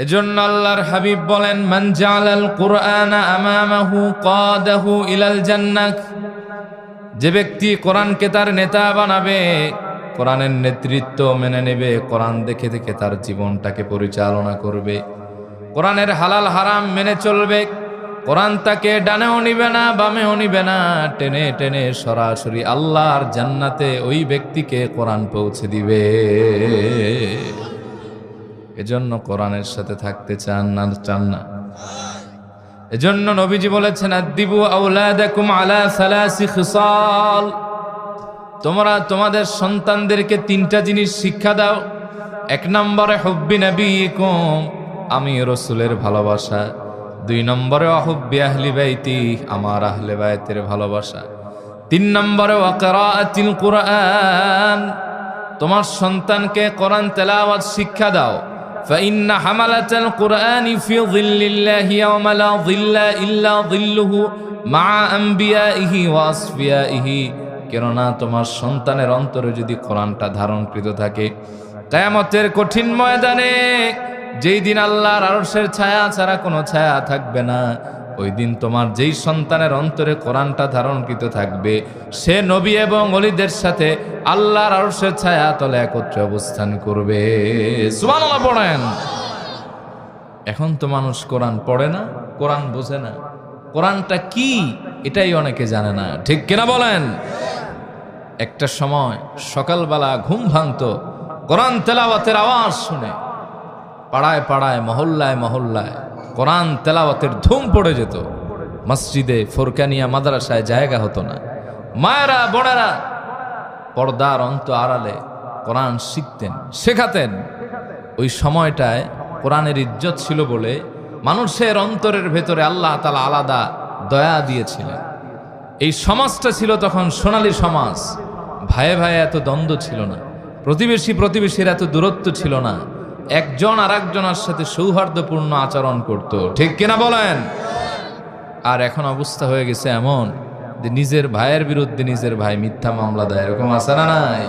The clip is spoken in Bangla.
এজন্য আল্লাহর হাবিব বলেন, মান জালাল কুরআন আমামাহু কাদাহু ইলাল জান্নাহ। যে ব্যক্তি কোরআনকে তার নেতা বানাবে, কোরআনের নেতৃত্ব মেনে নেবে, কোরআন দেখে দেখে তার জীবনটাকে পরিচালনা করবে। কোরআনের হালাল হারাম মেনে চলবে। কোরআন তাকে ডানেও নিবে না, বামেও নিবে না, টেনে টেনে সরাসরি আল্লাহর জান্নাতে ওই ব্যক্তিকে কোরআন পৌঁছে দিবে। এজন্য কোরআনের সাথে থাকতে চান না চান না। এজন্য নবীজি বলেছেন আদিবু আউলাদাকুম আলা সালাসি খিসাল। তোমরা তোমাদের সন্তানদেরকে তিনটা জিনিস শিক্ষা দাও। এক নম্বরে, হব্বি নবীকুম। আমি রসুলের ভালোবাসা। দুই নম্বরে অহব্বি আহলি বাইতি। আমার আহলে বাইতের ভালোবাসা। তিন নম্বরে ওয়াকারাতিল কুরআন। তোমার সন্তানকে কোরআন তেলাওয়াত শিক্ষা দাও। فإن حملة القرآن في ظل الله يوم لا ظل إلا ظله مع أنبيائه وأصفيائه কেননা তোমার সন্তানের অন্তরে যদি কোরআনটা ধারণকৃত থাকে কায়ামতের কঠিন ময়দানে যেই দিন আল্লাহর আরশের ছায়া ছাড়া কোনো ছায়া থাকবে না ওই দিন তোমার যেই সন্তানের অন্তরে কোরআনটা ধারণকৃত থাকবে, সে নবী এবং অলিদের সাথে আল্লাহর আরশের ছায়া তলে একত্রে অবস্থান করবে। পড়েন এখন তো মানুষ কোরআন পড়ে না, কোরআন বোঝে না। কোরআনটা কি, এটাই অনেকে জানে না। ঠিক কিনা বলেন? একটা সময় সকালবেলা ঘুম ভাঙত, কোরআন তেলাওয়াতের আওয়াজ শুনে, পাড়ায় পাড়ায়, মহল্লায় মহল্লায় কোরআন তেলাওয়াতের ধুম পড়ে যেত। মসজিদে, ফোরকানিয়া মাদ্রাসায় জায়গা হতো না। মায়েরা, বোনেরা পর্দার অন্ত আড়ালে কোরআন শিখতেন, শেখাতেন। ওই সময়টায় কোরআনের ইজ্জত ছিল বলে মানুষের অন্তরের ভেতরে আল্লাহ তালা আলাদা দয়া দিয়েছিলেন। এই সমাজটা ছিল তখন সোনালী সমাজ। ভাইয়ে ভাইয়ে এত দ্বন্দ্ব ছিল না। প্রতিবেশী প্রতিবেশীর এত দূরত্ব ছিল না। একজন আর একজনের সাথে সৌহার্দ্যপূর্ণ আচরণ করত। ঠিক কিনা বলেন? আর এখন অবস্থা হয়ে গেছে এমন যে নিজের ভাইয়ের বিরুদ্ধে নিজের ভাই মিথ্যা মামলা দেয়, এরকম আছে না নাই?